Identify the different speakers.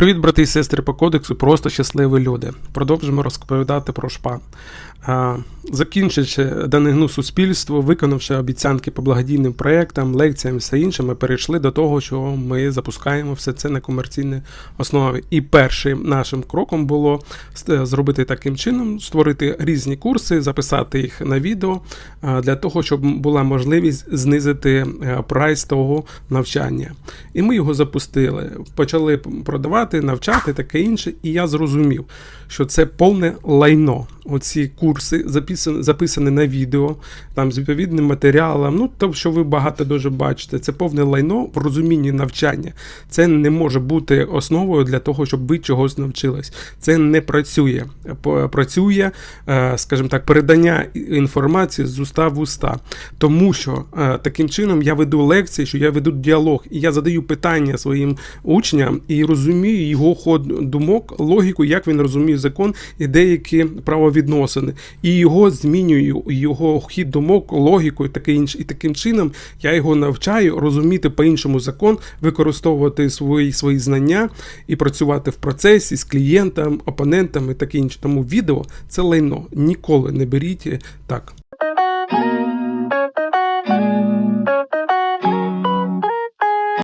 Speaker 1: Привіт, брати і сестри по кодексу, просто щасливі люди. Продовжимо розповідати про ШПА. Закінчивши данину суспільству, виконавши обіцянки по благодійним проєктам, лекціям і все інше, ми перейшли до того, що ми запускаємо все це на комерційній основі. І першим нашим кроком було зробити таким чином, створити різні курси, записати їх на відео для того, щоб була можливість знизити е, прайс того навчання. І ми його запустили. Почали продавати, навчати, таке інше. І я зрозумів, що це повне лайно. Оці курси записані, записані на відео, там з відповідним матеріалом. Ну, то, що ви багато дуже бачите, це повне лайно в розумінні навчання. Це не може бути основою для того, щоб ви чогось навчились. Це не працює. Працює, е, скажімо так, передання інформації з уста в уста. Тому що е, таким чином я веду лекції, що я веду діалог, і я задаю питання своїм учням і розумію його ход думок, логіку, як він розуміє закон і деякі правовідносини. І його змінюю, його хід думок, логіку і таке інше. І таким чином я його навчаю розуміти по-іншому закон, використовувати свої, свої знання і працювати в процесі з клієнтом, опонентом і таке інше. Тому відео це лайно. Ніколи не беріть так.